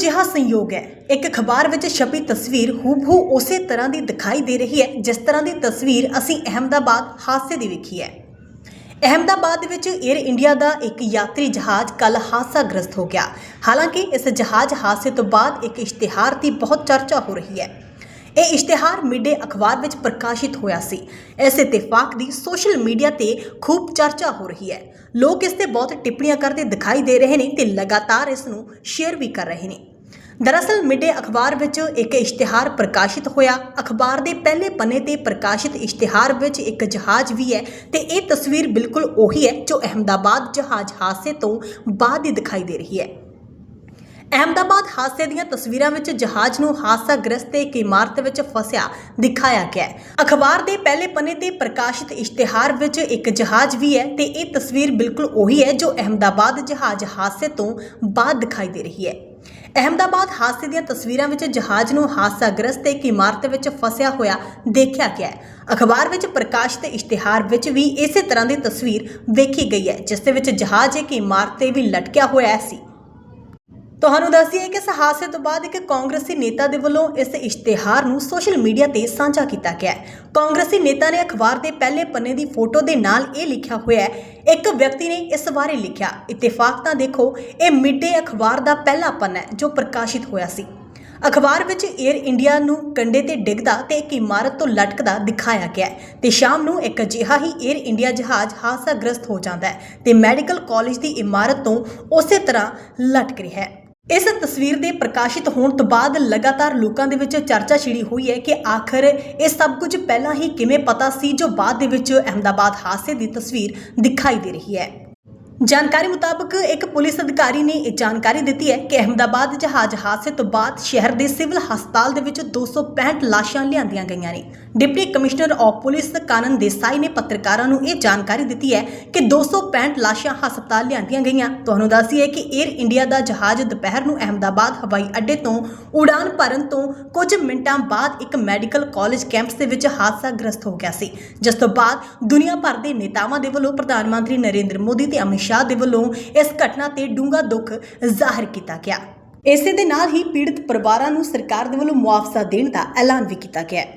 ਜਿਹਾ ਸੰਯੋਗ ਹੈ। ਇੱਕ ਅਖਬਾਰ ਵਿੱਚ ਛਪੀ ਤਸਵੀਰ ਹੂਬਹੂ ਉਸੇ ਤਰ੍ਹਾਂ ਦੀ ਦਿਖਾਈ ਦੇ ਰਹੀ ਹੈ, ਜਿਸ ਤਰ੍ਹਾਂ ਦੀ ਤਸਵੀਰ ਅਸੀਂ ਅਹਿਮਦਾਬਾਦ ਹਾਦਸੇ ਦੀ ਵੇਖੀ ਹੈ। ਅਹਿਮਦਾਬਾਦ ਵਿੱਚ 에ਅਰ ਇੰਡੀਆ ਦਾ ਇੱਕ ਯਾਤਰੀ ਜਹਾਜ਼ ਕੱਲ ਹਾਦਸਾਗ੍ਰਸਤ ਹੋ ਗਿਆ। ਹਾਲਾਂਕਿ ਇਸ ਜਹਾਜ਼ ਹਾਦਸੇ ਤੋਂ ਬਾਅਦ ਇੱਕ ਇਸ਼ਤਿਹਾਰ ਦੀ ਬਹੁਤ ਚਰਚਾ ਹੋ ਰਹੀ ਹੈ। ਇਹ ਇਸ਼ਤਿਹਾਰ ਮਿਡੇ ਅਖਬਾਰ ਵਿੱਚ ਪ੍ਰਕਾਸ਼ਿਤ ਹੋਇਆ ਸੀ। ਇਸ ਇਤਫਾਕ ਦੀ ਸੋਸ਼ਲ ਮੀਡੀਆ ਤੇ ਖੂਬ ਚਰਚਾ ਹੋ ਰਹੀ ਹੈ। ਲੋਕ ਇਸ ਤੇ ਬਹੁਤ ਟਿੱਪਣੀਆਂ ਕਰਦੇ ਦਿਖਾਈ ਦੇ ਰਹੇ ਨੇ ਤੇ ਲਗਾਤਾਰ ਇਸ ਨੂੰ ਸ਼ੇਅਰ ਵੀ ਕਰ ਰਹੇ ਨੇ। ਦਰਅਸਲ ਮਿਡੇ ਅਖਬਾਰ ਵਿੱਚ ਇੱਕ ਇਸ਼ਤਿਹਾਰ ਪ੍ਰਕਾਸ਼ਿਤ ਹੋਇਆ। ਅਖਬਾਰ ਦੇ ਪਹਿਲੇ ਪੰਨੇ ਤੇ ਪ੍ਰਕਾਸ਼ਿਤ ਇਸ਼ਤਿਹਾਰ ਵਿੱਚ ਇੱਕ ਜਹਾਜ਼ ਵੀ ਹੈ ਤੇ ਇਹ ਤਸਵੀਰ ਬਿਲਕੁਲ ਉਹੀ ਹੈ ਜੋ ਅਹਿਮਦਾਬਾਦ ਜਹਾਜ਼ ਹਾਦਸੇ ਤੋਂ ਬਾਅਦ ਦੀ ਦਿਖਾਈ ਦੇ ਰਹੀ ਹੈ। ਅਹਿਮਦਾਬਾਦ ਹਾਦਸੇ ਦੀਆਂ ਤਸਵੀਰਾਂ ਵਿੱਚ ਜਹਾਜ਼ ਨੂੰ ਹਾਦਸਾਗ੍ਰਸਤ ਤੇ ਇੱਕ ਇਮਾਰਤ ਵਿੱਚ ਫਸਿਆ ਦਿਖਾਇਆ ਗਿਆ ਹੈ। ਅਖਬਾਰ ਦੇ ਪਹਿਲੇ ਪੰਨੇ ਤੇ ਪ੍ਰਕਾਸ਼ਿਤ ਇਸ਼ਤਿਹਾਰ ਵਿੱਚ ਇੱਕ ਜਹਾਜ਼ ਵੀ ਹੈ ਤੇ ਇਹ ਤਸਵੀਰ ਬਿਲਕੁਲ ਉਹੀ ਹੈ ਜੋ ਅਹਿਮਦਾਬਾਦ ਜਹਾਜ਼ ਹਾਦਸੇ ਤੋਂ ਬਾਅਦ ਦਿਖਾਈ ਦੇ ਰਹੀ ਹੈ। ਅਹਿਮਦਾਬਾਦ ਹਾਦਸੇ ਦੀਆਂ ਤਸਵੀਰਾਂ ਵਿੱਚ ਜਹਾਜ਼ ਨੂੰ ਹਾਦਸਾਗ੍ਰਸਤ ਤੇ ਇੱਕ ਇਮਾਰਤ ਵਿੱਚ ਫਸਿਆ ਹੋਇਆ ਦੇਖਿਆ ਗਿਆ ਹੈ। ਅਖਬਾਰ ਵਿੱਚ ਪ੍ਰਕਾਸ਼ਿਤ ਇਸ਼ਤਿਹਾਰ ਵਿੱਚ ਵੀ ਇਸੇ ਤਰ੍ਹਾਂ ਦੀ ਤਸਵੀਰ ਵੇਖੀ ਗਈ ਹੈ, ਜਿਸ ਦੇ ਵਿੱਚ ਜਹਾਜ਼ ਇੱਕ ਇਮਾਰਤ ਤੇ ਵੀ ਲਟਕਿਆ ਹੋਇਆ ਸੀ। ਤੁਹਾਨੂੰ ਦੱਸ ਦਈਏ ਕਿ ਇਸ ਹਾਦਸੇ ਤੋਂ ਬਾਅਦ ਇੱਕ ਕਾਂਗਰਸੀ ਨੇਤਾ ਦੇ ਵੱਲੋਂ ਇਸ ਇਸ਼ਤਿਹਾਰ ਨੂੰ ਸੋਸ਼ਲ ਮੀਡੀਆ ਤੇ ਸਾਂਝਾ ਕੀਤਾ ਗਿਆ ਹੈ। ਕਾਂਗਰਸੀ ਨੇਤਾ ਨੇ ਅਖਬਾਰ ਦੇ ਪਹਿਲੇ ਪੰਨੇ ਦੀ ਫੋਟੋ ਦੇ ਨਾਲ ਇਹ ਲਿਖਿਆ ਹੋਇਆ ਹੈ, ਇੱਕ ਵਿਅਕਤੀ ਨੇ ਇਸ ਬਾਰੇ ਲਿਖਿਆ, ਇਤਫਾਕ ਤਾਂ ਦੇਖੋ, ਇਹ ਮਿਡੇ ਅਖਬਾਰ ਦਾ ਪਹਿਲਾ ਪੰਨਾ ਹੈ ਜੋ ਪ੍ਰਕਾਸ਼ਿਤ ਹੋਇਆ ਸੀ। ਅਖਬਾਰ ਵਿੱਚ 에ਅਰ ਇੰਡੀਆ ਨੂੰ ਕੰਡੇ ਤੇ ਡਿੱਗਦਾ ਤੇ ਇੱਕ ਇਮਾਰਤ ਤੋਂ ਲਟਕਦਾ ਦਿਖਾਇਆ ਗਿਆ ਹੈ ਤੇ ਸ਼ਾਮ ਨੂੰ ਇੱਕ ਅਜਿਹਾ ਹੀ 에ਅਰ ਇੰਡੀਆ ਜਹਾਜ਼ ਹਾਦਸਾਗ੍ਰਸਤ ਹੋ ਜਾਂਦਾ ਹੈ ਤੇ ਮੈਡੀਕਲ ਕਾਲਜ ਦੀ ਇਮਾਰਤ ਤੋਂ ਉਸੇ ਤਰ੍ਹਾਂ ਲਟਕ ਰਿਹਾ ਹੈ। ਇਸ ਤਸਵੀਰ ਦੇ ਪ੍ਰਕਾਸ਼ਿਤ ਹੋਣ ਤੋਂ ਬਾਅਦ ਲਗਾਤਾਰ ਲੋਕਾਂ ਦੇ ਵਿੱਚ ਚਰਚਾ ਛਿੜੀ ਹੋਈ ਹੈ ਕਿ ਆਖਰ ਇਹ ਸਭ ਕੁਝ ਪਹਿਲਾਂ ਹੀ ਕਿਵੇਂ ਪਤਾ ਸੀ, ਜੋ ਬਾਅਦ ਦੇ ਵਿੱਚ ਅਹਿਮਦਾਬਾਦ ਹਾਦਸੇ ਦੀ ਤਸਵੀਰ ਦਿਖਾਈ ਦੇ ਰਹੀ ਹੈ। ਜਾਣਕਾਰੀ ਮੁਤਾਬਕ ਇੱਕ ਪੁਲਿਸ ਅਧਿਕਾਰੀ ਨੇ ਇਹ ਜਾਣਕਾਰੀ ਦਿੱਤੀ ਹੈ ਕਿ ਅਹਿਮਦਾਬਾਦ ਜਹਾਜ਼ ਹਾਦਸੇ ਤੋਂ ਬਾਅਦ ਸ਼ਹਿਰ ਦੇ ਸਿਵਲ ਹਸਪਤਾਲ ਦੇ ਵਿੱਚ 265 ਲਾਸ਼ਾਂ ਲਿਆਂਦੀਆਂ ਗਈਆਂ ਨੇ। Deputy commissioner of police Kanan Desai ਨੇ ਪੱਤਰਕਾਰਾਂ ਨੂੰ ਇਹ ਜਾਣਕਾਰੀ ਦਿੱਤੀ ਹੈ ਕਿ 265 ਲਾਸ਼ਾਂ ਹਸਪਤਾਲ ਲਿਆਂਦੀਆਂ ਗਈਆਂ। ਤੁਹਾਨੂੰ ਦੱਸੀਏ ਕਿ 에ਅਰ ਇੰਡੀਆ ਦਾ ਜਹਾਜ਼ ਦੁਪਹਿਰ ਨੂੰ ਅਹਿਮਦਾਬਾਦ, ਹਵਾਈ ਅੱਡੇ ਤੋਂ ਉਡਾਨ ਭਰਨ ਤੋਂ ਕੁਝ ਮਿੰਟਾਂ ਬਾਅਦ ਇੱਕ ਮੈਡੀਕਲ ਕਾਲਜ ਕੈਂਪਸ ਦੇ ਵਿੱਚ ਹਾਦਸਾਗ੍ਰਸਤ ਹੋ ਗਿਆ ਸੀ, ਜਿਸ ਤੋਂ ਬਾਅਦ ਦੁਨੀਆ ਭਰ ਦੇ ਨੇਤਾਵਾਂ ਦੇ ਵੱਲੋਂ ਪ੍ਰਧਾਨ ਮੰਤਰੀ ਨਰਿੰਦਰ ਮੋਦੀ ਤੇ ਅਮਿਤ ਸ਼ਾਹ ਦੇ ਵੱਲੋਂ ਇਸ ਘਟਨਾ ਤੇ ਡੂੰਘਾ ਦੁੱਖ ਜ਼ਾਹਿਰ ਕੀਤਾ ਗਿਆ। ਇਸੇ ਦੇ ਨਾਲ ਹੀ ਪੀੜਤ ਪਰਿਵਾਰਾਂ ਨੂੰ ਸਰਕਾਰ ਦੇ ਵੱਲੋਂ ਮੁਆਵਜ਼ਾ ਦੇਣ ਦਾ ਐਲਾਨ ਵੀ ਕੀਤਾ ਗਿਆ ਹੈ।